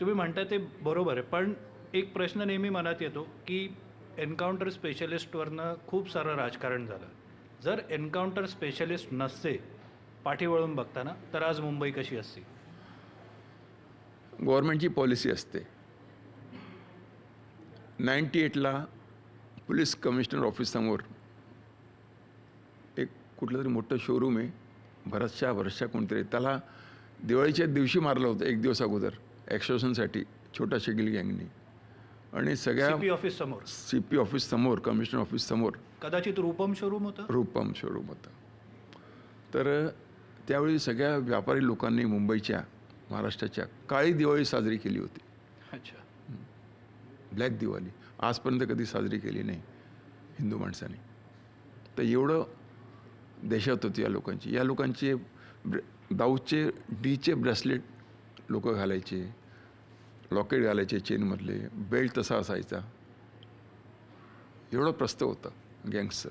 तुम्ही म्हणता ते बरोबर आहे पण एक प्रश्न नेहमी मनात येतो की एन्काउंटर स्पेशलिस्टवरनं खूप सारं राजकारण झालं. जर एन्काउंटर स्पेशलिस्ट नसते पाठी वळून बघताना तर आज मुंबई कशी असती? गव्हर्नमेंटची पॉलिसी असते. नाईन्टी एटला पोलीस कमिशनर ऑफिससमोर एक कुठलं तरी मोठं शोरूम आहे. भरतशा भरतशा कोणतरी त्याला दिवाळीच्या दिवशी मारलं होतं एक दिवस अगोदर. ॲक्शोशनसाठी छोटा शिगिल गँगनी आणि सगळ्या सीपी ऑफिस समोर. सी पी ऑफिस समोर कमिशनर ऑफिस समोर. कदाचित रूपम शोरूम होतं? रूपम शोरूम होतं. तर त्यावेळी सगळ्या व्यापारी लोकांनी मुंबईच्या महाराष्ट्राच्या काळी दिवाळी साजरी केली होती. अच्छा. ब्लॅक दिवाळी. आजपर्यंत कधी साजरी केली नाही हिंदू माणसाने. तर एवढं देशात होती या लोकांची. या लोकांचे ब्र दाऊचे डीचे ब्रेसलेट लोक घालायचे लॉकेट घालायचे चेनमधले बेल्ट तसा असायचा. एवढं प्रस्त होतं गँग्सचं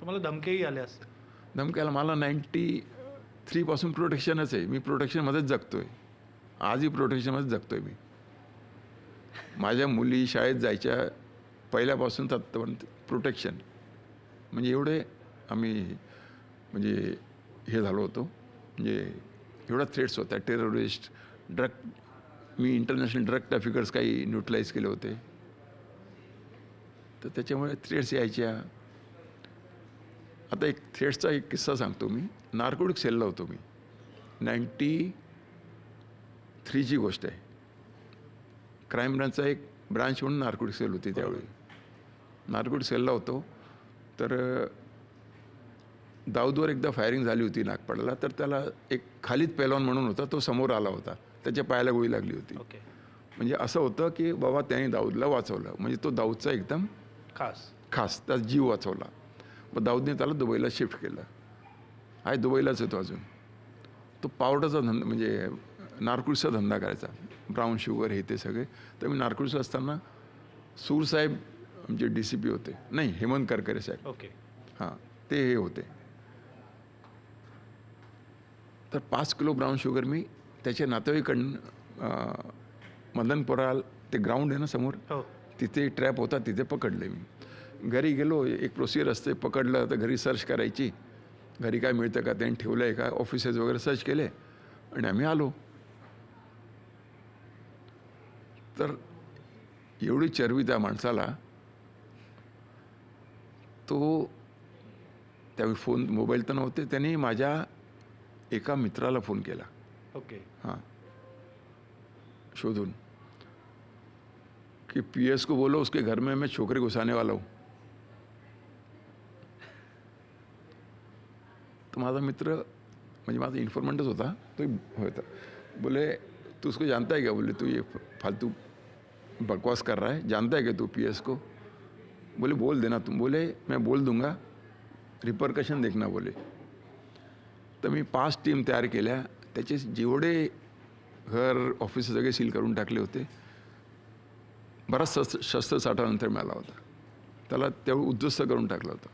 तुम्हाला धमकेही आले असते धमक्याला मला नाईन्टी थ्रीपासून प्रोटेक्शनच आहे. मी प्रोटेक्शनमध्येच जगतो आहे आजही प्रोटेक्शनमध्येच जगतो आहे मी. माझ्या मुली शाळेत जायच्या पहिल्यापासून तर आत्तापर्यंत प्रोटेक्शन म्हणजे एवढे आम्ही म्हणजे हे झालो होतो. म्हणजे एवढा थ्रेट्स होत्या टेररिस्ट ड्रग मी इंटरनॅशनल ड्रग ट्रॅफिकर्स काही न्यूट्रलाइज केले होते. तर त्याच्यामुळे थ्रेट्स यायच्या. आता एक थ्रेट्सचा एक किस्सा सांगतो मी. नार्कोटिक सेलला होतो मी. नाईन्टी थ्रीची गोष्ट आहे. क्राईम ब्रांचचा एक ब्रांच म्हणून नार्कोटिक सेल होती त्यावेळी. नार्कोटिक सेलला होतो. तर दाऊदवर एकदा फायरिंग झाली होती नागपाड्याला तर त्याला एक खालिद पेलवान म्हणून होता तो समोर आला होता. त्याच्या पायाला गोळी लागली होती. ओके. म्हणजे असं होतं की बाबा त्याने दाऊदला वाचवलं. म्हणजे तो दाऊदचा एकदम खास. खास त्याचा जीव वाचवला. मग दाऊदने त्याला दुबईला शिफ्ट केलं. आहे दुबईलाच आहे तो अजून. तो पावडरचा धंदा म्हणजे नारकुळचा धंदा करायचा. ब्राऊन शुगर हे ते सगळे. तर मी नारकुळचं असताना सूरसाहेब आमचे डी सी पी होते. नाही हेमंत करकरे साहेब. ओके. हां ते हे होते. तर पाच किलो ब्राऊन शुगर मी त्याच्या नातेवाईकडनं मदनपुराल ते ग्राउंड आहे ना समोर हो. तिथे ट्रॅप होता तिथे पकडले मी. घरी गेलो एक प्रोसिजर असते पकडलं तर घरी सर्च करायची. घरी काय मिळतं का त्यांनी ठेवलं आहे का ऑफिसेस वगैरे सर्च केले आणि आम्ही आलो. तर एवढी चरबी त्या माणसाला तो त्यावेळी फोन मोबाईल तर नव्हते त्यांनी माझ्या एका मित्राला फ़ोन केला. ओके. हाँ. शोधून. कि पीएस को बोलो उसके घर में मैं छोकरे घुसाने वाला हूँ. तो माझा मित्र म्हणजे माझा इन्फॉर्मंटच होता तो होता बोले तू उसको जानता है क्या? बोले तू ये फालतू बकवास कर रहा है जानता है क्या तू पीएस को? बोले बोल देना तुम। बोले मैं बोल दूँगा रिपरकशन देखना बोले। तर मी पाच टीम तयार केल्या. त्याचे जेवढे घर ऑफिस सगळे सील करून टाकले होते. बराच शस्त्र शस्त्रसाठा नंतर मिळाला होता. त्याला तेवढं उद्ध्वस्त करून टाकलं होतं.